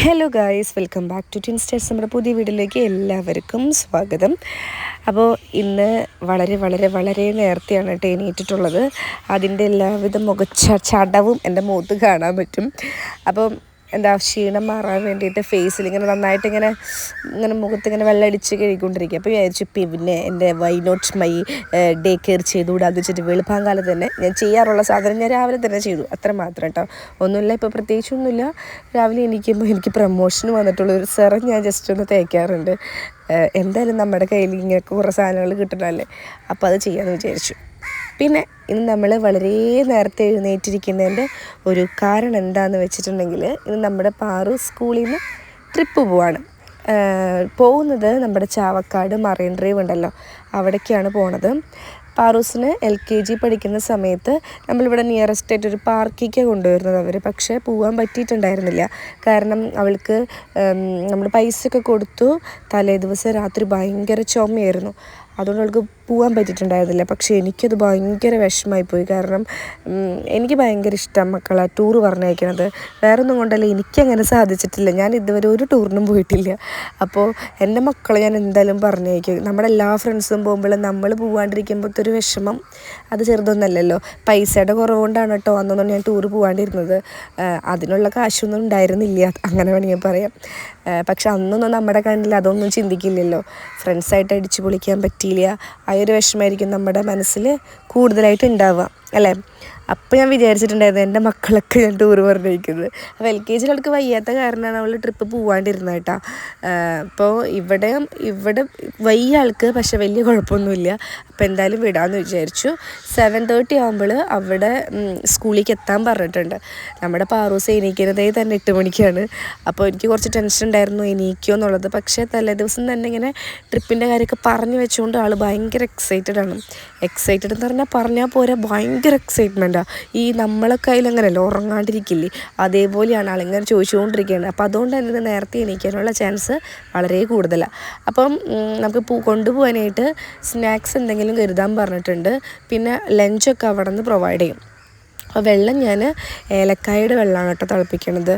Hello guys welcome back to twin stars നമ്മുടെ പുതിയ വീഡിയോയിലേക്ക് എല്ലാവർക്കും സ്വാഗതം. അപ്പോൾ ഇന്ന് വളരെ വളരെ വളരെ നേരത്തെയാണ് കേട്ടോ എണീറ്റിട്ടുള്ളത്. അതിന്റെ എല്ലാവിധ മുഖ ചടവും എന്റെ മുഖത്ത് കാണാൻ പറ്റും. അപ്പം എന്താ ക്ഷീണം മാറാൻ വേണ്ടിയിട്ട് ഫേസിൽ ഇങ്ങനെ നന്നായിട്ട് ഇങ്ങനെ ഇങ്ങനെ മുഖത്ത് ഇങ്ങനെ വെള്ളം അടിച്ച് കഴുകിക്കൊണ്ടിരിക്കുക. അപ്പോൾ വിചാരിച്ചു പിന്നെ എന്റെ why not my day care ചെയ്തുകൂടാന്ന് വെച്ചിട്ട് വെളുപ്പാൻ കാലത്ത് തന്നെ ഞാൻ ചെയ്യാറുള്ള സാധനം ഞാൻ രാവിലെ തന്നെ ചെയ്തു. അത്ര മാത്രം കേട്ടോ ഒന്നുമില്ല ഇപ്പോൾ പ്രത്യേകിച്ചൊന്നുമില്ല രാവിലെ എണീക്കുമ്പോൾ എനിക്ക് പ്രമോഷൻ വന്നിട്ടുള്ള ഒരു സെറം ഞാൻ ജസ്റ്റ് ഒന്ന് തേക്കാറുണ്ട്. എന്തായാലും നമ്മുടെ കയ്യിൽ ഇങ്ങനെ കുറേ സാധനങ്ങൾ കിട്ടണമല്ലേ അപ്പോൾ അത് ചെയ്യാമെന്ന് വിചാരിച്ചു. പിന്നെ ഇന്ന് നമ്മൾ വളരെ നേരത്തെ എഴുന്നേറ്റിരിക്കുന്നതിന്റെ ഒരു കാരണം എന്താണെന്ന് വെച്ചിട്ടുണ്ടെങ്കിൽ ഇന്ന് നമ്മുടെ പാറു സ്കൂളിൽ നിന്ന് ട്രിപ്പ് പോവാണ്. പോകുന്നത് നമ്മുടെ ചാവക്കാട് മറൈൻ ഡ്രൈവ് ഉണ്ടല്ലോ അവിടേക്കാണ് പോണത്. പാറൂസിന് എൽ കെ ജി പഠിക്കുന്ന സമയത്ത് നമ്മളിവിടെ നിയറസ്റ്റ് ആയിട്ട് ഒരു പാർക്കിക്കാണ് കൊണ്ടുവരുന്നത് അവർ പക്ഷേ പോകാൻ പറ്റിയിട്ടുണ്ടായിരുന്നില്ല. കാരണം അവൾക്ക് നമ്മൾ പൈസ ഒക്കെ കൊടുത്തു തലേ ദിവസം രാത്രി ഭയങ്കര ചുമയായിരുന്നു. അതുകൊണ്ട് അവൾക്ക് പോകാൻ പറ്റിയിട്ടുണ്ടായിരുന്നില്ല. പക്ഷേ എനിക്കത് ഭയങ്കര വിഷമമായിപ്പോയി കാരണം എനിക്ക് ഭയങ്കര ഇഷ്ടം മക്കളെ ടൂർ പറഞ്ഞയക്കണത്. വേറെ ഒന്നും കൊണ്ടല്ല എനിക്കങ്ങനെ സാധിച്ചിട്ടില്ല. ഞാൻ ഇതുവരെ ഒരു ടൂറിനും പോയിട്ടില്ല. അപ്പോൾ എന്റെ മക്കളെ ഞാൻ എന്തായാലും പറഞ്ഞയക്കും. നമ്മുടെ എല്ലാ ഫ്രണ്ട്സും പോകുമ്പോൾ നമ്മൾ പോകാണ്ടിരിക്കുമ്പോഴത്തെ ഒരു വിഷമം അത് ചെറുതൊന്നല്ലല്ലോ. പൈസയുടെ കുറവ് കൊണ്ടാണ് കേട്ടോ അന്നൊന്നും ഞാൻ ടൂർ പോകാണ്ടിരുന്നത് അതിനുള്ള കാശൊന്നും ഉണ്ടായിരുന്നില്ല. അങ്ങനെ വേണമെങ്കിൽ പറയാം. പക്ഷെ അന്നൊന്നും നമ്മുടെ കണ്ണിൽ അതൊന്നും ചിന്തിക്കില്ലല്ലോ. ഫ്രണ്ട്സായിട്ട് അടിച്ചു പൊളിക്കാൻ പറ്റിയില്ല. ആ ഒരു വിഷമമായിരിക്കും നമ്മുടെ മനസ്സിൽ കൂടുതലായിട്ട് ഉണ്ടാവുക അല്ലേ? അപ്പോൾ ഞാൻ വിചാരിച്ചിട്ടുണ്ടായിരുന്നു എന്റെ മക്കളൊക്കെ ഞാൻ ടൂർ പറഞ്ഞിരിക്കുന്നത് അപ്പോൾ എൽ കെ ജിയിൽ അവൾക്ക് വയ്യാത്ത കാരണമാണ് അവൾ ട്രിപ്പ് പോവാണ്ടിരുന്നത് കേട്ടോ. അപ്പോൾ ഇവിടെ ഇവിടെ വയ്യ ആൾക്ക് പക്ഷെ വലിയ കുഴപ്പമൊന്നുമില്ല. അപ്പോൾ എന്തായാലും വിടാമെന്ന് വിചാരിച്ചു. സെവൻ തേർട്ടി ആകുമ്പോൾ അവിടെ സ്കൂളിലേക്ക് എത്താൻ പറഞ്ഞിട്ടുണ്ട്. നമ്മുടെ പാറൂസ് എണീക്കുന്നതേ തന്നെ എട്ട് മണിക്കാണ്. അപ്പോൾ എനിക്ക് കുറച്ച് ടെൻഷൻ ഉണ്ടായിരുന്നു എണീക്കോ എന്നുള്ളത്. പക്ഷേ തലേ ദിവസം തന്നെ ഇങ്ങനെ ട്രിപ്പിന്റെ കാര്യമൊക്കെ പറഞ്ഞു വെച്ചുകൊണ്ട് ആൾ ഭയങ്കര എക്സൈറ്റഡ് ആണ്. എക്സൈറ്റഡ് എന്ന് പറഞ്ഞാൽ പറഞ്ഞാൽ പോരാ ഭയങ്കര എക്സൈറ്റ്മെന്റാണ് ഈ നമ്മളെ കയ്യിൽ അങ്ങനെയല്ല ഉറങ്ങാണ്ടിരിക്കില്ലേ? അതേപോലെയാണ് ആളിങ്ങനെ ചോദിച്ചുകൊണ്ടിരിക്കുകയാണ്. അപ്പോൾ അതുകൊണ്ട് തന്നെ നേരത്തെ എണീക്കാനുള്ള ചാൻസ് വളരെ കൂടുതലാണ് അപ്പം നമുക്ക് കൊണ്ടുപോകാനായിട്ട് സ്നാക്സ് എന്തെങ്കിലും കരുതാൻ പറഞ്ഞിട്ടുണ്ട്. പിന്നെ ലഞ്ചൊക്കെ അവിടെ നിന്ന് പ്രൊവൈഡ് ചെയ്യും. അപ്പോൾ വെള്ളം ഞാൻ ഏലക്കായുടെ വെള്ളമാണ് കേട്ടോ തിളപ്പിക്കണത്.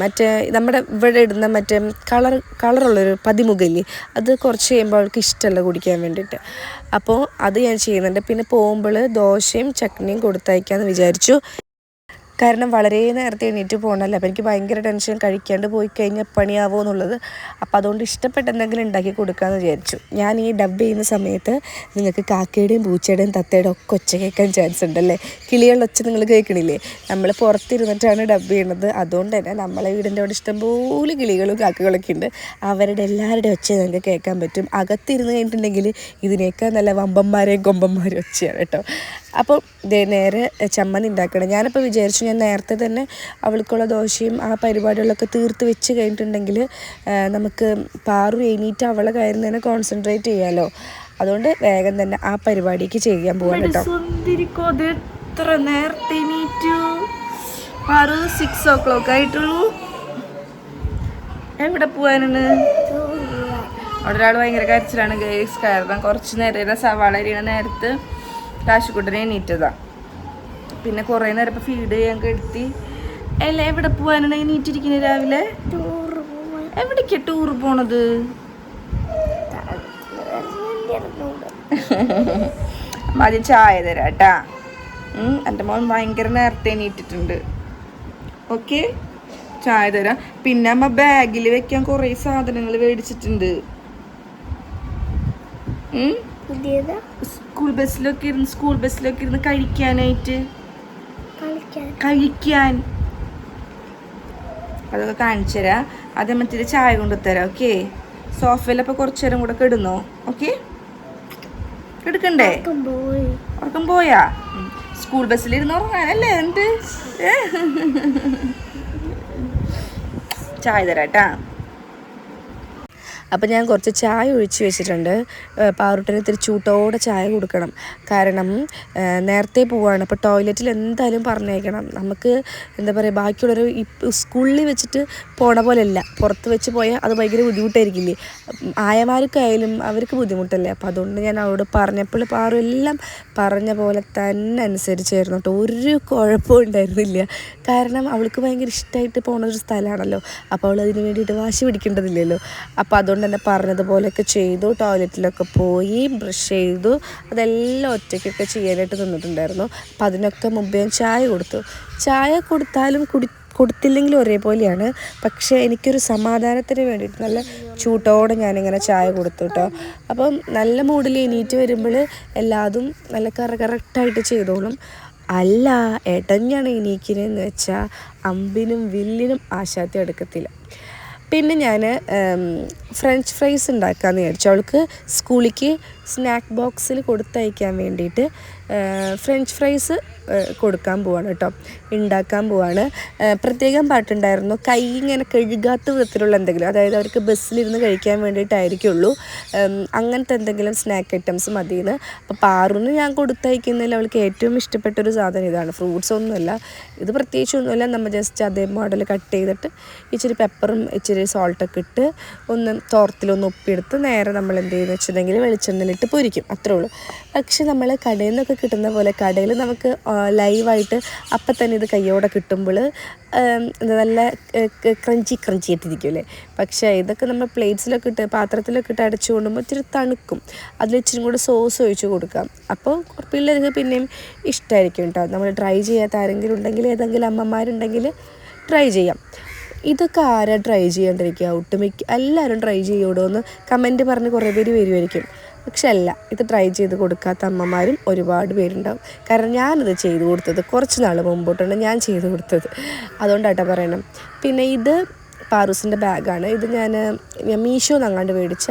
മറ്റേ നമ്മുടെ ഇവിടെ ഇടുന്ന മറ്റേ കളർ കളറുള്ളൊരു പതിമുഖല്ലേ അത് കുറച്ച് കഴിയുമ്പോൾ അവൾക്ക് ഇഷ്ടമല്ല കുടിക്കാൻ വേണ്ടിയിട്ട്. അപ്പോൾ അത് ഞാൻ ചെയ്യുന്നുണ്ട്. പിന്നെ പോകുമ്പോൾ ദോശയും ചട്നിയും കൊടുത്തയക്കാമെന്ന് വിചാരിച്ചു. കാരണം വളരെ നേരത്തെ എണീറ്റ് പോകണമല്ലോ. അപ്പോൾ എനിക്ക് ഭയങ്കര ടെൻഷൻ കഴിക്കാണ്ട് പോയി കഴിഞ്ഞാൽ പണിയാവോ എന്നുള്ളത്. അപ്പോൾ അതുകൊണ്ട് ഇഷ്ടപ്പെട്ട എന്തെങ്കിലും ഉണ്ടാക്കി കൊടുക്കാമെന്ന് വിചാരിച്ചു. ഞാൻ ഈ ഡബ് ചെയ്യുന്ന സമയത്ത് നിങ്ങൾക്ക് കാക്കയുടെയും പൂച്ചയുടെയും തത്തയുടെയും ഒക്കെ ഒച്ച കേൾക്കാൻ ചാൻസ് ഉണ്ടല്ലേ? കിളികളുടെ ഒച്ച നിങ്ങൾ കേൾക്കണില്ലേ? നമ്മൾ പുറത്തിരുന്നിട്ടാണ് ഡബ് ചെയ്യണത് അതുകൊണ്ട് തന്നെ നമ്മളെ വീടിന്റെ അവിടെ ഇഷ്ടംപോലെ കിളികളും കാക്കകളൊക്കെ ഉണ്ട്. അവരുടെ എല്ലാവരുടെയും ഒച്ച നിങ്ങൾക്ക് കേൾക്കാൻ പറ്റും. അകത്തിരുന്ന് കഴിഞ്ഞിട്ടുണ്ടെങ്കിൽ ഇതിനേക്കാൾ നല്ല വമ്പന്മാരെയും കൊമ്പന്മാരെയും ഒച്ചയാണ് കേട്ടോ. അപ്പോൾ നേരെ ചമ്മന്തി ഉണ്ടാക്കണം. ഞാനിപ്പോൾ വിചാരിച്ചു ഞാൻ നേരത്തെ തന്നെ അവൾക്കുള്ള ദോശയും ആ പരിപാടികളൊക്കെ തീർത്ത് വെച്ച് കഴിഞ്ഞിട്ടുണ്ടെങ്കിൽ നമുക്ക് പാറു എണീറ്റ് അവളെ കാര്യം തന്നെ കോൺസെൻട്രേറ്റ് ചെയ്യാമല്ലോ അതുകൊണ്ട് വേഗം തന്നെ ആ പരിപാടിക്ക് ചെയ്യാൻ പോകാൻ കേട്ടോ. എത്ര നേരത്തെ സിക്സ് ഓ ക്ലോക്ക് ആയിട്ടുള്ളൂ. എവിടെ പോവാനാണ്. അവിടെ ഒരാൾ ഭയങ്കര കരച്ചിലാണ് ഗേസ് കാരണം കുറച്ച് നേരം സവാള അരിയണ നേരത്ത് കാശുക്കുട്ടനെ എണീറ്റതാ. പിന്നെ കുറേ നേരം ഇപ്പം ഫീഡ് ചെയ്യാൻ കെടുത്തി. അല്ല എവിടെ പോകാനാണ് എണീറ്റിരിക്കുന്നത് രാവിലെ? എവിടേക്കാ ടൂർ പോണത്? മതി ആദ്യം ചായ തരാം കേട്ടാ എന്റെ മോൻ ഭയങ്കര നേരത്തെ എണീറ്റിട്ടുണ്ട്. ഓക്കെ? ചായ തരാം. പിന്നെ അമ്മ ബാഗിൽ വെക്കാൻ കുറേ സാധനങ്ങൾ മേടിച്ചിട്ടുണ്ട്. സ്കൂൾ ബസ്സിലൊക്കെ ഇരുന്ന് സ്കൂൾ ബസ്സിലൊക്കെ ഇരുന്ന് കഴിക്കാനായിട്ട്. കഴിക്കാൻ. അതൊക്കെ കാണിച്ചു തരാം നമ്മൾ മറ്റേ ചായ കൊണ്ടുതരാം ഓക്കെ സോഫയിലപ്പോൾ കുറച്ചു നേരം കൂടെ കിടന്നോ ഓക്കെ എടുക്കണ്ടേ ഉറക്കം പോയാ. സ്കൂൾ ബസ്സിൽ ഇരുന്ന് ഉറങ്ങാനല്ലേ എന്ത്? ചായ തരാട്ടാ. അപ്പോൾ ഞാൻ കുറച്ച് ചായ ഒഴിച്ച് വെച്ചിട്ടുണ്ട്. പാറുട്ടിന് ഇത്തിരി ചൂട്ടോടെ ചായ കൊടുക്കണം. കാരണം നേരത്തെ പോവാണ്. അപ്പോൾ ടോയ്ലറ്റിൽ എന്തായാലും പറഞ്ഞേക്കണം നമുക്ക് എന്താ പറയുക ബാക്കിയുള്ളൊരു സ്കൂളിൽ വെച്ചിട്ട് പോണ പോലെയല്ല. പുറത്ത് വെച്ച് പോയാൽ അത് ഭയങ്കര ബുദ്ധിമുട്ടായിരിക്കില്ലേ? ആയമാർക്കായാലും അവർക്ക് ബുദ്ധിമുട്ടല്ലേ? അപ്പോൾ അതുകൊണ്ട് ഞാൻ അവരോട് പറഞ്ഞപ്പോൾ പാറു എല്ലാം പറഞ്ഞ പോലെ തന്നെ അനുസരിച്ചായിരുന്നു കേട്ടോ. ഒരു കുഴപ്പവും ഉണ്ടായിരുന്നില്ല. കാരണം അവൾക്ക് ഭയങ്കര ഇഷ്ടമായിട്ട് പോണ ഒരു സ്ഥലമാണല്ലോ. അപ്പോൾ അവൾ അതിന് വേണ്ടിയിട്ട് വാശി പിടിക്കേണ്ടതില്ലല്ലോ. അപ്പോൾ അതുകൊണ്ട് തന്നെ പറഞ്ഞതുപോലെയൊക്കെ ചെയ്തു ടോയ്ലറ്റിലൊക്കെ പോയി ബ്രഷ് ചെയ്തു അതെല്ലാം ഒറ്റയ്ക്കൊക്കെ ചെയ്യാനായിട്ട് നിന്നിട്ടുണ്ടായിരുന്നു. അപ്പം അതിനൊക്കെ മുമ്പേ ഞാൻ ചായ കൊടുത്തു. ചായ കൊടുത്താലും കുടി കൊടുത്തില്ലെങ്കിലും ഒരേപോലെയാണ്. പക്ഷേ എനിക്കൊരു സമാധാനത്തിന് വേണ്ടിയിട്ട് നല്ല ചൂട്ടോടെ ഞാനിങ്ങനെ ചായ കൊടുത്തു കേട്ടോ. അപ്പം നല്ല മൂഡിൽ എണീറ്റ് വരുമ്പോൾ എല്ലാതും നല്ല കറ കറക്റ്റായിട്ട് ചെയ്തോളും. അല്ല എടഞ്ഞാണ് എണീക്കിനെന്ന് വെച്ചാൽ അമ്പിനും വില്ലിനും ആശാത്തി എടുക്കത്തില്ല പിന്നെ ഞാൻ ഫ്രഞ്ച് ഫ്രൈസ് ഉണ്ടാക്കാമെന്ന് വിചാരിച്ചു. അവൾക്ക് സ്കൂളിലേക്ക് സ്നാക്ക് ബോക്സിൽ കൊടുത്തയക്കാൻ വേണ്ടിയിട്ട് ഫ്രഞ്ച് ഫ്രൈസ് കൊടുക്കാൻ പോവാണ് കേട്ടോ ഉണ്ടാക്കാൻ പോവാണ്. പ്രത്യേകം പാട്ടുണ്ടായിരുന്നു. കൈ ഇങ്ങനെ കഴുകാത്ത വിധത്തിലുള്ള എന്തെങ്കിലും അതായത് അവർക്ക് ബസ്സിലിരുന്ന് കഴിക്കാൻ വേണ്ടിയിട്ടായിരിക്കുള്ളൂ. അങ്ങനത്തെ എന്തെങ്കിലും സ്നാക്ക് ഐറ്റംസ് മതിയെന്ന്. അപ്പോൾ പാറുന്ന് ഞാൻ കൊടുത്തയക്കുന്നതിൽ അവൾക്ക് ഏറ്റവും ഇഷ്ടപ്പെട്ട ഒരു സാധനം ഇതാണ്. ഫ്രൂട്ട്സ് ഒന്നുമല്ല. ഇത് പ്രത്യേകിച്ച് ഒന്നുമില്ല നമ്മൾ ജസ്റ്റ് അതേ മോഡൽ കട്ട് ചെയ്തിട്ട് ഇച്ചിരി പെപ്പറും ഇച്ചിരി സോൾട്ടൊക്കെ ഇട്ട് ഒന്ന് തോർത്തിലൊന്ന് ഉപ്പിയെടുത്ത് നേരെ നമ്മൾ എന്ത് ചെയ്യുന്നു വെച്ചിട്ടുണ്ടെങ്കിൽ വെളിച്ചെണ്ണയിലിട്ട് പൊരിക്കും. അത്രേ ഉള്ളൂ. പക്ഷെ നമ്മൾ കടയിൽ നിന്നൊക്കെ കിട്ടുന്ന പോലെ കടയിൽ നമുക്ക് ലൈവായിട്ട് അപ്പം തന്നെ ഇത് കയ്യോടെ കിട്ടുമ്പോൾ നല്ല ക്രഞ്ചി ക്രഞ്ചി ആയിട്ടിരിക്കും അല്ലേ? പക്ഷേ ഇതൊക്കെ നമ്മൾ പ്ലേറ്റ്സിലൊക്കെ ഇട്ട് പാത്രത്തിലൊക്കെ ഇട്ട് അടച്ചു കൊണ്ടുമ്പോൾ ഇച്ചിരി തണുക്കും. അതിൽ ഇച്ചിരി കൂടെ സോസ് ഒഴിച്ച് കൊടുക്കാം. അപ്പോൾ പിള്ളേർക്ക് പിന്നെയും ഇഷ്ടമായിരിക്കും കേട്ടോ. നമ്മൾ ട്രൈ ചെയ്യാത്ത ആരെങ്കിലും ഉണ്ടെങ്കിൽ ഏതെങ്കിലും അമ്മമാരുണ്ടെങ്കിൽ ട്രൈ ചെയ്യാം. ഇതൊക്കെ ആരാ ട്രൈ ചെയ്യാണ്ടിരിക്കുക? ഒട്ടുമിക്ക എല്ലാവരും ട്രൈ ചെയ്യൂടോ എന്ന് കമന്റ് പറഞ്ഞ് കുറേ പേര് വരുമായിരിക്കും പക്ഷെ അല്ല ഇത് ട്രൈ ചെയ്ത് കൊടുക്കാത്ത അമ്മമാരും ഒരുപാട് പേരുണ്ടാവും. കാരണം ഞാനിത് ചെയ്തു കൊടുത്തത് കുറച്ച് നാൾ മുമ്പോട്ടാണ് ഞാൻ ചെയ്തു കൊടുത്തത്. അതുകൊണ്ടാട്ടോ പറയണം. പിന്നെ ഇത് പാറൂസിന്റെ ബാഗാണ്. ഇത് ഞാൻ മീഷോ നങ്ങാണ്ട് മേടിച്ച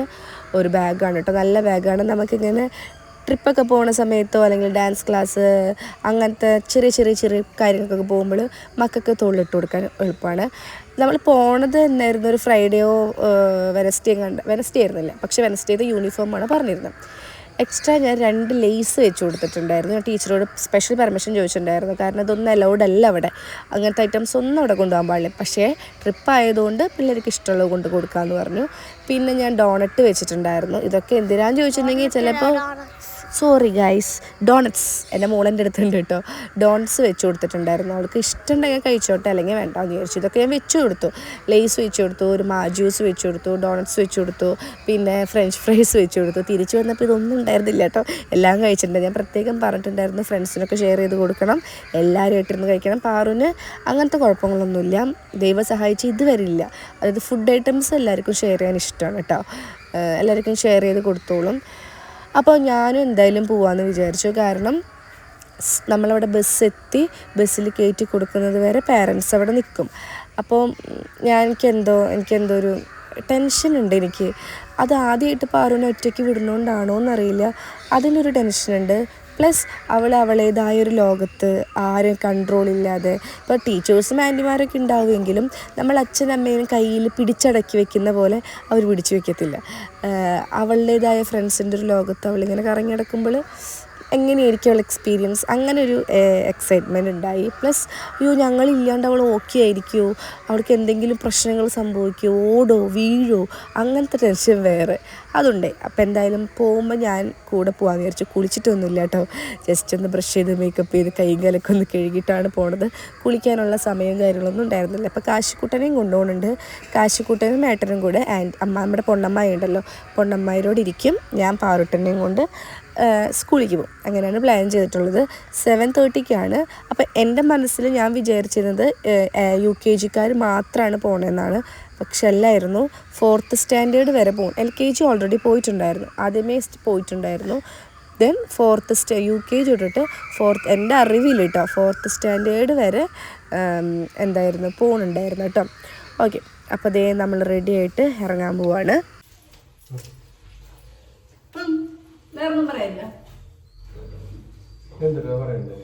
ഒരു ബാഗാണ് കേട്ടോ നല്ല ബാഗാണ്. നമുക്കിങ്ങനെ ട്രിപ്പൊക്കെ പോകുന്ന സമയത്തോ അല്ലെങ്കിൽ ഡാൻസ് ക്ലാസ് അങ്ങനത്തെ ചെറിയ ചെറിയ ചെറിയ കാര്യങ്ങൾക്കൊക്കെ പോകുമ്പോൾ മക്കൾക്ക് തോളിലിട്ട് കൊടുക്കാൻ എളുപ്പമാണ്. നമ്മൾ പോണത് എന്നായിരുന്നു ഒരു ഫ്രൈഡേയോ വെനസ്ഡേ കണ്ട് വെനസ്ഡേ ആയിരുന്നില്ല. പക്ഷേ വെനസ്ഡേത് യൂണിഫോമാണ് പറഞ്ഞിരുന്നത്. എക്സ്ട്രാ ഞാൻ രണ്ട് ലേസ് വെച്ച് കൊടുത്തിട്ടുണ്ടായിരുന്നു. ഞാൻ ടീച്ചറോട് സ്പെഷ്യൽ പെർമിഷൻ ചോദിച്ചിട്ടുണ്ടായിരുന്നു. കാരണം ഇതൊന്നും അലൗഡ് അല്ല അവിടെ. അങ്ങനത്തെ ഐറ്റംസ് ഒന്നും അവിടെ കൊണ്ടുപോകാൻ പാടില്ല. പക്ഷേ ട്രിപ്പ് ആയതുകൊണ്ട് പിള്ളേർക്ക് ഇഷ്ടമുള്ളത് കൊണ്ട് കൊടുക്കാമെന്ന് പറഞ്ഞു. പിന്നെ ഞാൻ ഡോണറ്റ് വെച്ചിട്ടുണ്ടായിരുന്നു. ഇതൊക്കെ എന്തിനാന്ന് ചോദിച്ചിട്ടുണ്ടെങ്കിൽ ചിലപ്പോൾ സോറി ഗൈസ് ഡോണറ്റ്സ് എന്റെ മോളെന്റെ അടുത്തുണ്ട് കേട്ടോ. ഡോണറ്റ്സ് വെച്ച് കൊടുത്തിട്ടുണ്ടായിരുന്നു. അവൾക്ക് ഇഷ്ടമുണ്ടെങ്കിൽ കഴിച്ചോട്ടെ അല്ലെങ്കിൽ വേണ്ട എന്ന് വിചാരിച്ചു. ഇതൊക്കെ ഞാൻ വെച്ച് കൊടുത്തു. ലേസ് വെച്ച് കൊടുത്തു ഒരു മാജൂസ് വെച്ച് കൊടുത്തു ഡോണറ്റ്സ് വെച്ച് കൊടുത്തു പിന്നെ ഫ്രഞ്ച് ഫ്രൈസ് വെച്ച് കൊടുത്തു. തിരിച്ചു വന്നപ്പോൾ ഇതൊന്നും ഉണ്ടായിരുന്നില്ല കേട്ടോ. എല്ലാം കഴിച്ചിട്ടുണ്ട്. ഞാൻ പ്രത്യേകം പറഞ്ഞിട്ടുണ്ടായിരുന്നു ഫ്രണ്ട്സിനൊക്കെ ഷെയർ ചെയ്ത് കൊടുക്കണം. എല്ലാവരും ആയിട്ടിരുന്ന് കഴിക്കണം. പാറുവിന് അങ്ങനത്തെ കുഴപ്പങ്ങളൊന്നുമില്ല. ദൈവം സഹായിച്ച് ഇതുവരെ ഇല്ല. അതായത് ഫുഡ് ഐറ്റംസ് എല്ലാവർക്കും ഷെയർ ചെയ്യാൻ ഇഷ്ടമാണ് കേട്ടോ. എല്ലാവർക്കും ഷെയർ ചെയ്ത് കൊടുത്തോളും. അപ്പോൾ ഞാനും എന്തായാലും പോവാമെന്ന് വിചാരിച്ചു. കാരണം നമ്മളവിടെ ബസ് എത്തി ബസ്സിൽ കയറ്റി കൊടുക്കുന്നത് വരെ പാരൻസ് അവിടെ നിൽക്കും. അപ്പോൾ ഞാൻ എനിക്കെന്തോ എനിക്കെന്തോ ഒരു ടെൻഷൻ ഉണ്ട് എനിക്ക്. അത് ആദ്യമായിട്ട് പാറുവിനെ ഒറ്റയ്ക്ക് വിടുന്നതുകൊണ്ടാണോ എന്നറിയില്ല അതിനൊരു ടെൻഷനുണ്ട് പ്ലസ് അവൾ അവളേതായ ഒരു ലോകത്ത് ആരും കൺട്രോൾ ഇല്ലാതെ. ഇപ്പോൾ ടീച്ചേഴ്സും ആന്റിമാരൊക്കെ ഉണ്ടാവുമെങ്കിലും നമ്മൾ അച്ഛനും അമ്മയും കയ്യിൽ പിടിച്ചടക്കി വെക്കുന്ന പോലെ അവർ പിടിച്ചു വെക്കത്തില്ല. അവളുടേതായ ഫ്രണ്ട്സിന്റെ ഒരു ലോകത്ത് അവളിങ്ങനെ കറങ്ങി നടക്കുമ്പോൾ എങ്ങനെയായിരിക്കും അവൾ എക്സ്പീരിയൻസ് അങ്ങനെ ഒരു എക്സൈറ്റ്മെന്റ് ഉണ്ടായി. പ്ലസ് അയ്യോ ഞങ്ങളില്ലാണ്ട് അവൾ ഓക്കെ ആയിരിക്കുമോ അവൾക്ക് എന്തെങ്കിലും പ്രശ്നങ്ങൾ സംഭവിക്കുമോ ഓടോ വീഴോ? അങ്ങനത്തെ ടെൻഷൻ വേറെ. അതുണ്ട്. അപ്പോൾ എന്തായാലും പോകുമ്പോൾ ഞാൻ കൂടെ പോകാമെന്ന് വിചാരിച്ചു. കുളിച്ചിട്ടൊന്നുമില്ല കേട്ടോ. ജസ്റ്റ് ഒന്ന് ബ്രഷ് ചെയ്ത് മേക്കപ്പ് ചെയ്ത് കൈയും കാലൊക്കെ ഒന്ന് കഴുകിയിട്ടാണ് പോണത്. കുളിക്കാനുള്ള സമയവും കാര്യങ്ങളൊന്നും ഉണ്ടായിരുന്നില്ല. അപ്പോൾ കാശിക്കുട്ടനെയും കൊണ്ടുപോകുന്നുണ്ട്. കാശിക്കുട്ടനും ഏട്ടനും കൂടെ ആൻഡ് അമ്മ നമ്മുടെ പൊണ്ണമ്മായി ഉണ്ടല്ലോ. പൊണ്ണമ്മായിരോട് ഇരിക്കും ഞാൻ പാറുട്ടനെയും കൊണ്ട്. സ്കൂളിലേക്ക് പോകും. അങ്ങനെയാണ് പ്ലാൻ ചെയ്തിട്ടുള്ളത്. സെവൻ തേർട്ടിക്കാണ് അപ്പോൾ എന്റെ മനസ്സിൽ ഞാൻ വിചാരിച്ചിരുന്നത് യു കെ ജിക്കാർ മാത്രമാണ് പോകണമെന്നാണ് പക്ഷെ അല്ലായിരുന്നു. ഫോർത്ത് സ്റ്റാൻഡേർഡ് വരെ പോകും. എൽ കെ ജി ഓൾറെഡി പോയിട്ടുണ്ടായിരുന്നു. ആദ്യമേ പോയിട്ടുണ്ടായിരുന്നു. ദെൻ ഫോർത്ത് സ്റ്റാ യു കെ ജി തൊട്ടിട്ട് ഫോർത്ത് എന്റെ അറിവിൽ കേട്ടോ ഫോർത്ത് സ്റ്റാൻഡേർഡ് വരെ എന്തായിരുന്നു പോകുന്നുണ്ടായിരുന്നു കേട്ടോ. ഓക്കെ അപ്പോൾ അതേ നമ്മൾ റെഡി ആയിട്ട് ഇറങ്ങാൻ പോവാണ്. വേറൊന്നും പറയാനില്ല എന്തൊക്കെ പറയണ്ടേ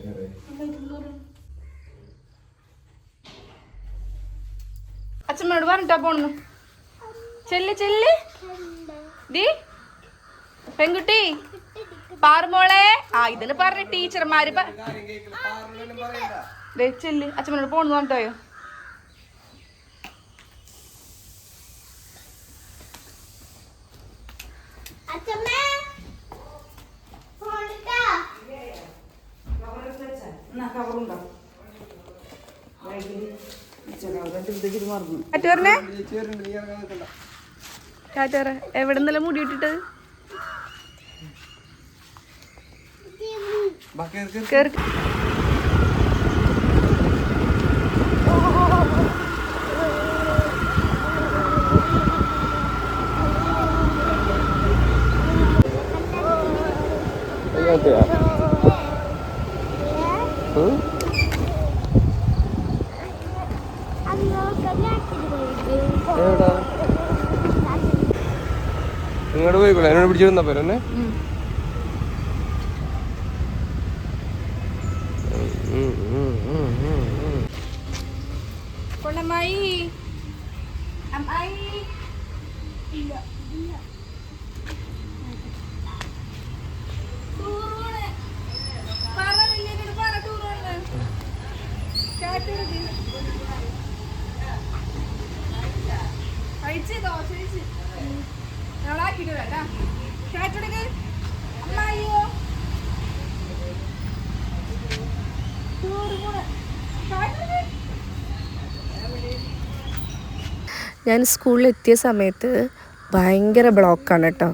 അച്ഛമ്മയോട് പറഞ്ഞിട്ടാ പോണെന്ന്. ചെല്ല് ചെല്ല്. ദീ. പെൺകുട്ടി. പാറുമോളെ ആ ഇതിന് പറഞ്ഞ ടീച്ചർമാര് ചെല്ല്. അച്ഛനോട് പോണെന്ന് പറഞ്ഞിട്ടോയോ കാറ്റ് പറഞ്ഞേ കാറ്റ് പറ എവിടെ നിന്നെല്ലാം മുടി ഇട്ടിട്ട്? കേറി. ഇങ്ങോട്ട് പോയിക്കോളെ. എന്നോട് പിടിച്ചിരുന്നാ പോരെ ഞാൻ സ്കൂളിൽ എത്തിയ സമയത്ത് ഭയങ്കര ബ്ലോക്കാണ് കേട്ടോ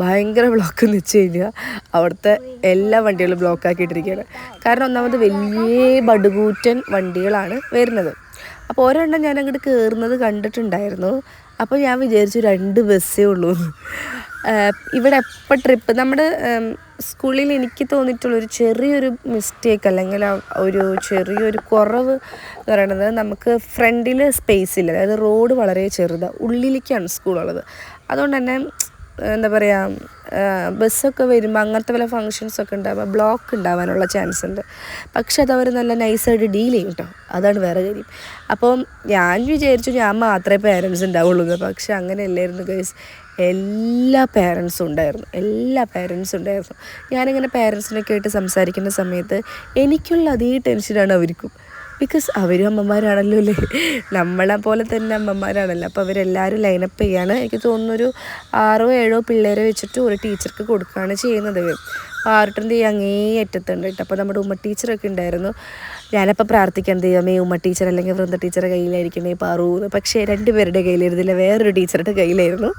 ഭയങ്കര ബ്ലോക്ക് എന്ന് വെച്ച് കഴിഞ്ഞാൽ അവിടുത്തെ എല്ലാ വണ്ടികളും ബ്ലോക്ക് ആക്കിയിട്ടിരിക്കുകയാണ്. കാരണം ഒന്നാമത് വലിയ ബടുകൂറ്റൻ വണ്ടികളാണ് വരുന്നത്. അപ്പോൾ ഒരെണ്ണം ഞാൻ അങ്ങോട്ട് കയറുന്നത് കണ്ടിട്ടുണ്ടായിരുന്നു. അപ്പോൾ ഞാൻ വിചാരിച്ചു രണ്ട് ബസ്സേ ഉള്ളൂ. ഇവിടെ എപ്പോൾ ട്രിപ്പ് നമ്മുടെ സ്കൂളിൽ എനിക്ക് തോന്നിയിട്ടുള്ളൊരു ചെറിയൊരു മിസ്റ്റേക്ക് അല്ലെങ്കിൽ ഒരു ചെറിയൊരു കുറവ് എന്ന് പറയുന്നത് നമുക്ക് ഫ്രണ്ടിൽ സ്പേസ് ഇല്ല. അതായത് റോഡ് വളരെ ചെറുതാണ് ഉള്ളിലേക്കാണ് സ്കൂളുള്ളത് അതുകൊണ്ട് തന്നെ എന്താ പറയുക ബസ്സൊക്കെ വരുമ്പോൾ അങ്ങനത്തെ വല്ല ഫങ്ഷൻസൊക്കെ ഉണ്ടാകുമ്പോൾ ബ്ലോക്ക് ഉണ്ടാവാനുള്ള ചാൻസ് ഉണ്ട്. പക്ഷെ അതവർ നല്ല നൈസായിട്ട് ഡീൽ ചെയ്യും കേട്ടോ അതാണ് വേറെ കാര്യം. അപ്പം ഞാൻ വിചാരിച്ചു ഞാൻ മാത്രമേ പേരൻസ് ഉണ്ടാവുള്ളൂ പക്ഷെ അങ്ങനെയല്ലായിരുന്നു ഗൈസ് എല്ലാ പേരൻസും ഉണ്ടായിരുന്നു. എല്ലാ പേരൻസും ഉണ്ടായിരുന്നു. ഞാനിങ്ങനെ പേരൻസിനൊക്കെ ആയിട്ട് സംസാരിക്കുന്ന സമയത്ത് എനിക്കുള്ള അതേ ടെൻഷനാണ് അവർക്കും. ബിക്കോസ് അവരും അമ്മമാരാണല്ലോ അല്ലേ? നമ്മളെ പോലെ തന്നെ അമ്മമാരാണല്ലോ. അപ്പോൾ അവരെല്ലാവരും ലൈനപ്പ് ചെയ്യാണ്. എനിക്ക് തോന്നുന്നൊരു ആറോ ഏഴോ പിള്ളേരെ വെച്ചിട്ട് ഒരു ടീച്ചർക്ക് കൊടുക്കുകയാണ് ചെയ്യുന്നത്. ഈ അങ്ങേ അറ്റത്തുണ്ട് കേട്ടോ. അപ്പോൾ നമ്മുടെ ഉമ്മ ടീച്ചറൊക്കെ ഉണ്ടായിരുന്നു. ഞാനപ്പോൾ പ്രാർത്ഥിക്കാൻ ദൈവമേ ഉമ്മ ടീച്ചർ അല്ലെങ്കിൽ വൃന്ദ ടീച്ചറെ കയ്യിലായിരിക്കണേ പാറു. പക്ഷേ രണ്ടുപേരുടെ കയ്യിലിരുന്നില്ല. വേറൊരു ടീച്ചറുടെ കയ്യിലായിരുന്നു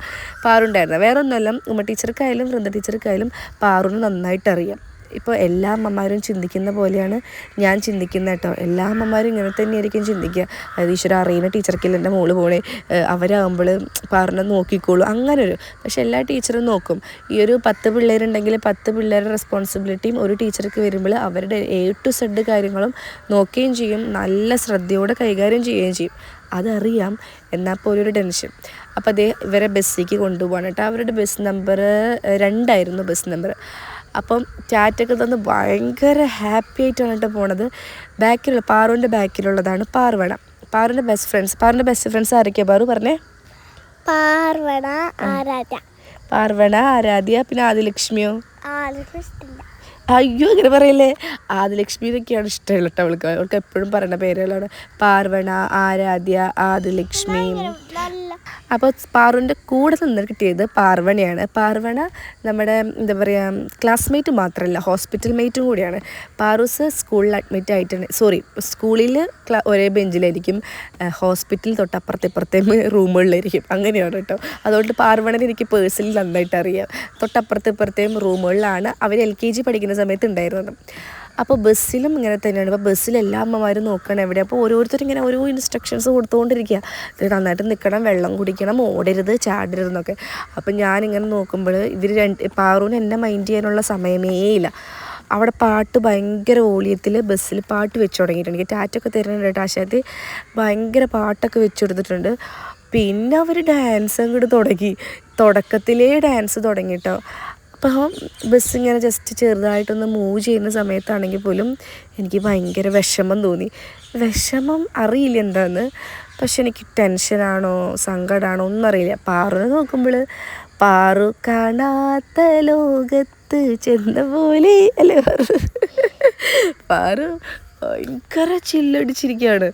പാറുണ്ടായിരുന്നു വേറെ ഒന്നുമല്ല ഉമ്മ ടീച്ചർക്കായാലും വൃന്ദ ടീച്ചർക്കായാലും പാറുവിന് നന്നായിട്ട് അറിയാം ഇപ്പോൾ എല്ലാ അമ്മമാരും ചിന്തിക്കുന്ന പോലെയാണ് ഞാൻ ചിന്തിക്കുന്നത് കേട്ടോ. എല്ലാ അമ്മമാരും ഇങ്ങനെ തന്നെയായിരിക്കും ചിന്തിക്കുക. അതായത് ഈശ്വര അറിയുന്ന ടീച്ചർക്കില്ല എന്റെ മോൾ പോണേ. അവരാകുമ്പോൾ പറഞ്ഞ് നോക്കിക്കോളൂ. അങ്ങനൊരു. പക്ഷെ എല്ലാ ടീച്ചറും നോക്കും. ഈ ഒരു പത്ത് പിള്ളേരുണ്ടെങ്കിൽ പത്ത് പിള്ളേരുടെ റെസ്പോൺസിബിലിറ്റിയും ഒരു ടീച്ചർക്ക് വരുമ്പോൾ അവരുടെ എ ടു സെഡ് കാര്യങ്ങളും നോക്കുകയും ചെയ്യും. നല്ല ശ്രദ്ധയോടെ കൈകാര്യം ചെയ്യുകയും ചെയ്യും. അതറിയാം. എന്നാൽ പോലും ഒരു ടെൻഷൻ. അപ്പോൾ അതേ ഇവരെ ബസ്സിലേക്ക് കൊണ്ടുപോകണം കേട്ടോ. അവരുടെ ബസ് നമ്പർ രണ്ടായിരുന്നു ബസ് നമ്പർ അപ്പം ടാറ്റൊക്കെ തന്ന് ഭയങ്കര ഹാപ്പി ആയിട്ടാണ് കേട്ടോ പോണത്. ബാക്കിലുള്ള പാറുവിന്റെ ബാക്കിലുള്ളതാണ് പാർവണ. പാറുവിന്റെ ബെസ്റ്റ് ഫ്രണ്ട്സ് പാറുവിന്റെ ബെസ്റ്റ് ഫ്രണ്ട്സ് ആരൊക്കെയാണ് പാറു പറഞ്ഞേ? പാർവണ ആരാധ്യ. പാർവണ ആരാധ്യ പിന്നെ ആദിലക്ഷ്മിയോ? അയ്യോ അങ്ങനെ പറയല്ലേ? ആദിലക്ഷ്മി എന്നൊക്കെയാണ് ഇഷ്ടമുള്ള കേട്ടോ അവൾക്ക്. അവൾക്ക് എപ്പോഴും പറയുന്ന പേരുകളാണ്. പാർവണ ആരാധ്യ ആദിലക്ഷ്മി. അപ്പോൾ പാറുവിന്റെ കൂടെ നിന്ന് കിട്ടിയത് പാർവണയാണ്. പാർവണ നമ്മുടെ എന്താ പറയുക ക്ലാസ്മേറ്റ് മാത്രമല്ല ഹോസ്പിറ്റൽ മേറ്റും കൂടിയാണ്. പാറൂസ് സ്കൂളിൽ അഡ്മിറ്റ് ആയിട്ടുണ്ട്. സോറി സ്കൂളിൽ ഒരേ ബെഞ്ചിലായിരിക്കും ഹോസ്പിറ്റൽ തൊട്ടപ്പുറത്തെ ഇപ്പുറത്തെ റൂമുകളിലായിരിക്കും അങ്ങനെയാണ് കേട്ടോ. അതുകൊണ്ട് പാർവണനെ എനിക്ക് പേഴ്സണലി നന്നായിട്ട് അറിയാം. തൊട്ടപ്പുറത്തെ ഇപ്പുറത്തെയും റൂമുകളിലാണ് അവർ എൽ കെ ജി പഠിക്കുന്ന സമയത്ത് ഉണ്ടായിരുന്നത്. അപ്പോൾ ബസ്സിലും ഇങ്ങനെ തന്നെയാണ്. ഇപ്പോൾ ബസ്സിൽ എല്ലാ അമ്മമാരും നോക്കണം എവിടെ. അപ്പോൾ ഓരോരുത്തരും ഇങ്ങനെ ഓരോ ഇൻസ്ട്രക്ഷൻസ് കൊടുത്തുകൊണ്ടിരിക്കുക നന്നായിട്ട് നിൽക്കണം വെള്ളം കുടിക്കണം ഓടരുത് ചാടരുത് എന്നൊക്കെ. അപ്പം ഞാനിങ്ങനെ നോക്കുമ്പോൾ ഇവർ രണ്ട് പാറൂന് എന്നെ മൈൻഡ് ചെയ്യാനുള്ള സമയമേ ഇല്ല. അവിടെ പാട്ട് ഭയങ്കര വോളിയത്തിൽ ബസ്സിൽ പാട്ട് വെച്ച് തുടങ്ങിയിട്ടുണ്ട്. ടാറ്റൊക്കെ തരുന്നുണ്ട് കേട്ടോ ആശാത്തി ഭയങ്കര പാട്ടൊക്കെ വെച്ച് കൊടുത്തിട്ടുണ്ട്. പിന്നെ അവർ ഡാൻസ് അങ്ങോട്ട് തുടങ്ങി. തുടക്കത്തിലേ ഡാൻസ് തുടങ്ങി കേട്ടോ അപ്പോൾ ബസ് ഇങ്ങനെ ജസ്റ്റ് ചെറുതായിട്ടൊന്ന് മൂവ് ചെയ്യുന്ന സമയത്താണെങ്കിൽ പോലും എനിക്ക് ഭയങ്കര വിഷമം തോന്നി. വിഷമം അറിയില്ല എന്താന്ന്. പക്ഷെ എനിക്ക് ടെൻഷനാണോ സങ്കടമാണോ ഒന്നും അറിയില്ല. പാറു നോക്കുമ്പോൾ പാറു കാണാത്ത ലോകത്ത് ചെന്ന പോലെ അല്ലേ? പാറു ഭയങ്കര ചില്ലടിച്ചിരിക്കുകയാണ്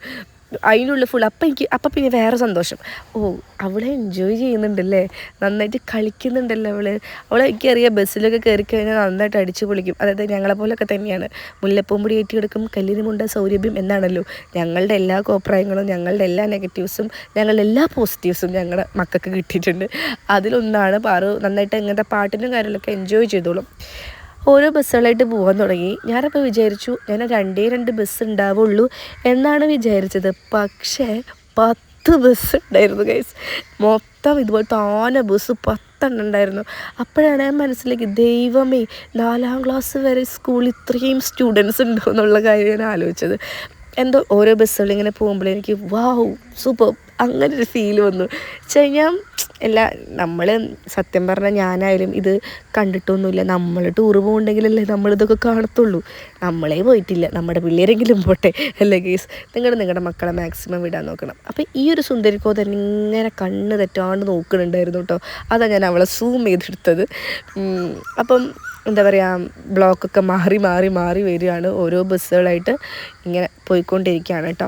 അതിനുള്ള ഫുൾ അപ്പം എനിക്ക് അപ്പം പിന്നെ വേറെ സന്തോഷം. ഓ അവളെ എൻജോയ് ചെയ്യുന്നുണ്ടല്ലേ? നന്നായിട്ട് കളിക്കുന്നുണ്ടല്ലോ അവൾ? അവളെ എനിക്കറിയാം ബസ്സിലൊക്കെ കയറി കഴിഞ്ഞാൽ നന്നായിട്ട് അടിച്ചു പൊളിക്കും. അതായത് ഞങ്ങളെ പോലൊക്കെ തന്നെയാണ്. മുല്ലപ്പൂമ്പൊടി കല്ലിന് മുണ്ട സൗരഭ്യം എന്നാണല്ലോ. ഞങ്ങളുടെ എല്ലാ കോപ്രായങ്ങളും ഞങ്ങളുടെ എല്ലാ നെഗറ്റീവ്സും ഞങ്ങളുടെ എല്ലാ പോസിറ്റീവ്സും ഞങ്ങളുടെ മക്കൾക്ക് കിട്ടിയിട്ടുണ്ട്. അതിലൊന്നാണ് പാറു നന്നായിട്ട് ഇങ്ങനത്തെ പാട്ടിനും കാര്യങ്ങളൊക്കെ എൻജോയ് ചെയ്തോളും. ഓരോ ബസ്സുകളായിട്ട് പോകാൻ തുടങ്ങി. ഞാനപ്പോൾ വിചാരിച്ചു ഞാൻ രണ്ടേ രണ്ട് ബസ് ഉണ്ടാവുള്ളൂ എന്നാണ് വിചാരിച്ചത്. പക്ഷേ പത്ത് ബസ് ഉണ്ടായിരുന്നു ഗൈസ് മൊത്തം ഇതുപോലെ താന ബസ് പത്തെണ്ണം ഉണ്ടായിരുന്നു. അപ്പോഴാണ് ഞാൻ മനസ്സിലേക്ക് ദൈവമേ നാലാം ക്ലാസ് വരെ സ്കൂളിൽ ഇത്രയും സ്റ്റുഡൻസ് ഉണ്ടോ? എന്നുള്ള കാര്യം ഞാൻ ആലോചിച്ചത്. എന്തോ ഓരോ ബസ്സുകളിങ്ങനെ പോകുമ്പോൾ എനിക്ക് വാവ് സൂപ്പർ അങ്ങനെ ഒരു ഫീൽ വന്നു. വെച്ച് കഴിഞ്ഞാൽ എല്ലാ നമ്മൾ സത്യം പറഞ്ഞാൽ ഞാനായാലും ഇത് കണ്ടിട്ടൊന്നുമില്ല. നമ്മൾ ടൂർ പോകുന്നുണ്ടെങ്കിലല്ലേ നമ്മളിതൊക്കെ കാണത്തുള്ളൂ. നമ്മളെ പോയിട്ടില്ല. നമ്മുടെ പിള്ളേരെങ്കിലും പോട്ടെ. അല്ലേ ഗേസ് നിങ്ങൾ നിങ്ങളുടെ മക്കളെ മാക്സിമം വിടാൻ നോക്കണം. അപ്പം ഈ ഒരു സുന്ദരിക്കോതൻ ഇങ്ങനെ കണ്ണ് തെറ്റാണ്ട് നോക്കുന്നുണ്ടായിരുന്നു കേട്ടോ അതാണ് ഞാൻ അവളെ സൂം ചെയ്തെടുത്തത്. അപ്പം എന്താ പറയുക ബ്ലോക്കൊക്കെ മാറി മാറി മാറി വരികയാണ്. ഓരോ ബസ്സുകളായിട്ട് ഇങ്ങനെ പോയിക്കൊണ്ടിരിക്കുകയാണ് കേട്ടോ.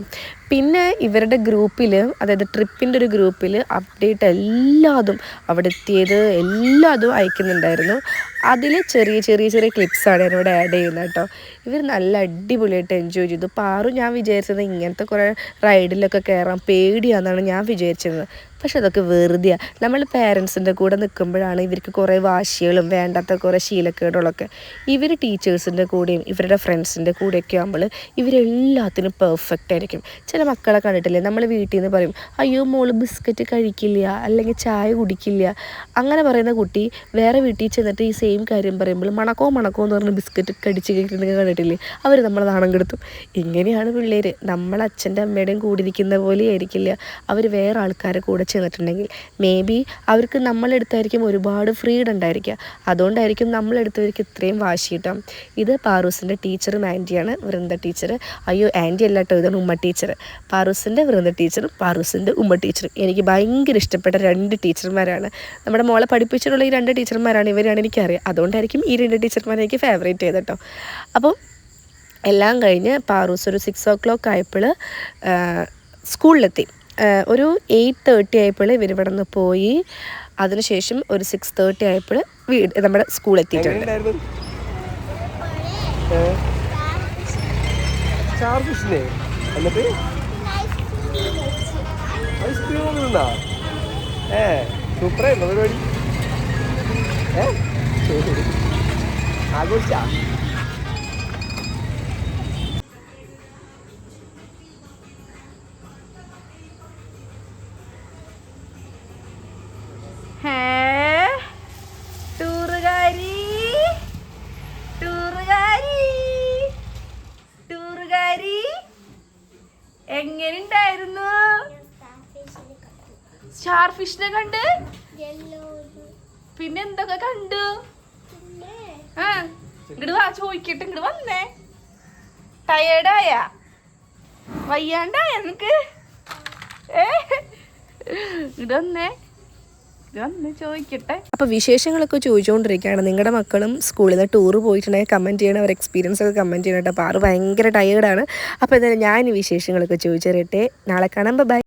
പിന്നെ ഇവരുടെ ഗ്രൂപ്പിൽ അതായത് ട്രിപ്പിന്റെ ഒരു ഗ്രൂപ്പിൽ അപ്ഡേറ്റ് എല്ലാതും അവിടെ എത്തിയത് എല്ലാതും അയക്കുന്നുണ്ടായിരുന്നു. അതിൽ ചെറിയ ചെറിയ ചെറിയ ക്ലിപ്സാണ് ഞാനിവിടെ ആഡ് ചെയ്യുന്നത് കേട്ടോ. ഇവർ നല്ല അടിപൊളിയായിട്ട് എൻജോയ് ചെയ്തു. പാറു ഞാൻ വിചാരിച്ചത് ഇങ്ങനത്തെ കുറേ റൈഡിലൊക്കെ കയറാൻ പേടിയാണെന്നാണ് ഞാൻ വിചാരിച്ചത്. പക്ഷെ അതൊക്കെ വെറുതെയാണ് നമ്മൾ പേരൻസിന്റെ കൂടെ നിൽക്കുമ്പോഴാണ് ഇവർക്ക് കുറേ വാശികളും വേണ്ടാത്ത കുറേ ശീലക്കേടുകളൊക്കെ. ഇവർ ടീച്ചേഴ്സിന്റെ കൂടെയും ഇവരുടെ ഫ്രണ്ട്സിന്റെ കൂടെയൊക്കെ ആകുമ്പോൾ ഇവരെല്ലാത്തിനും പെർഫെക്റ്റ് ആയിരിക്കും. ചില മക്കളെ കണ്ടിട്ടില്ലേ? നമ്മൾ വീട്ടിൽ നിന്ന് പറയും അയ്യോ മോൾ ബിസ്ക്കറ്റ് കഴിക്കില്ല അല്ലെങ്കിൽ ചായ കുടിക്കില്ല. അങ്ങനെ പറയുന്ന കുട്ടി വേറെ വീട്ടിൽ ചെന്നിട്ട് ഈ സെയിം കാര്യം പറയുമ്പോൾ മണക്കോ മണക്കോ എന്ന് പറഞ്ഞ് ബിസ്ക്കറ്റ് കടിച്ച് കഴിക്കുന്നത് കണ്ടിട്ടില്ലേ? അവർ നമ്മളെ നാണം കെടുത്തും. ഇങ്ങനെയാണ് പിള്ളേർ നമ്മൾ അച്ഛന്റെ അമ്മയുടെയും കൂടി ഇരിക്കുന്ന പോലെ ആയിരിക്കില്ല. അവർ വേറെ ആൾക്കാരെ കൂടെ ചെന്നിട്ടുണ്ടെങ്കിൽ മേ ബി അവർക്ക് നമ്മളെടുത്തായിരിക്കും ഒരുപാട് ഫ്രീഡം ഉണ്ടായിരിക്കുക. അതുകൊണ്ടായിരിക്കും നമ്മളെടുത്തവർക്ക് ഇത്രയും വാശി കിട്ടാം ഇത് പാറൂസിന്റെ ടീച്ചറും ആന്റിയാണ് വൃന്ദ ടീച്ചർ അയ്യോ ആന്റി അല്ല കേട്ടോ. ഇതാണ് ഉമ്മ ടീച്ചർ പാറൂസിന്റെ വൃന്ദ ടീച്ചറും പാറൂസിന്റെ ഉമ്മ ടീച്ചറും. എനിക്ക് ഭയങ്കര ഇഷ്ടപ്പെട്ട രണ്ട് ടീച്ചർമാരാണ്. നമ്മുടെ മോളെ പഠിപ്പിച്ചിട്ടുള്ള ഈ രണ്ട് ടീച്ചർമാരാണ് ഇവരാണ് എനിക്കറിയാം. അതുകൊണ്ടായിരിക്കും ഈ രണ്ട് ടീച്ചർമാരെ എനിക്ക് ഫേവറേറ്റ് ചെയ്ത് കേട്ടോ അപ്പോൾ എല്ലാം കഴിഞ്ഞ് പാറൂസ് ഒരു സിക്സ് ഓ ക്ലോക്ക് ആയപ്പോൾ സ്കൂളിലെത്തി. ഒരു എയ്റ്റ് തേർട്ടി ആയപ്പോൾ ഇവർ ഇവിടെ നിന്ന് പോയി. അതിനുശേഷം ഒരു സിക്സ് തേർട്ടി ആയപ്പോൾ വീട് നമ്മുടെ തിന്നാ? ഏ സൂപ്പറായിരുന്നു പരിപാടി ഏ? ആഘോഷിച്ചാ? എങ്ങനെയുണ്ടായിരുന്നു സ്റ്റാർ ഫിഷിനെ കണ്ട്? പിന്നെന്തൊക്കെ കണ്ടു? ആ ഇങ്ങോട്ട് ചോദിക്കട്ടെ ഇങ്ങോട്ട് വന്നേ. ടയേർഡായ വയ്യാണ്ടായ നിനക്ക്? ഏ? ഇങ്ങോട്ട് വന്നേ. ചോദിക്കട്ടെ. അപ്പോൾ വിശേഷങ്ങളൊക്കെ ചോദിച്ചുകൊണ്ടിരിക്കുകയാണ് നിങ്ങളുടെ മക്കളും സ്കൂളിൽ നിന്ന് ടൂർ പോയിട്ടുണ്ടെങ്കിൽ കമന്റ് ചെയ്യണം അവർ എക്സ്പീരിയൻസ് ഒക്കെ കമന്റ് ചെയ്യണം കേട്ടോ. അപ്പോൾ ആറ് ഭയങ്കര ടയേർഡാണ് അപ്പോൾ എന്തായാലും ഞാൻ വിശേഷങ്ങളൊക്കെ ചോദിച്ചറിയട്ടെ. നാളെ കാണാം. ബൈ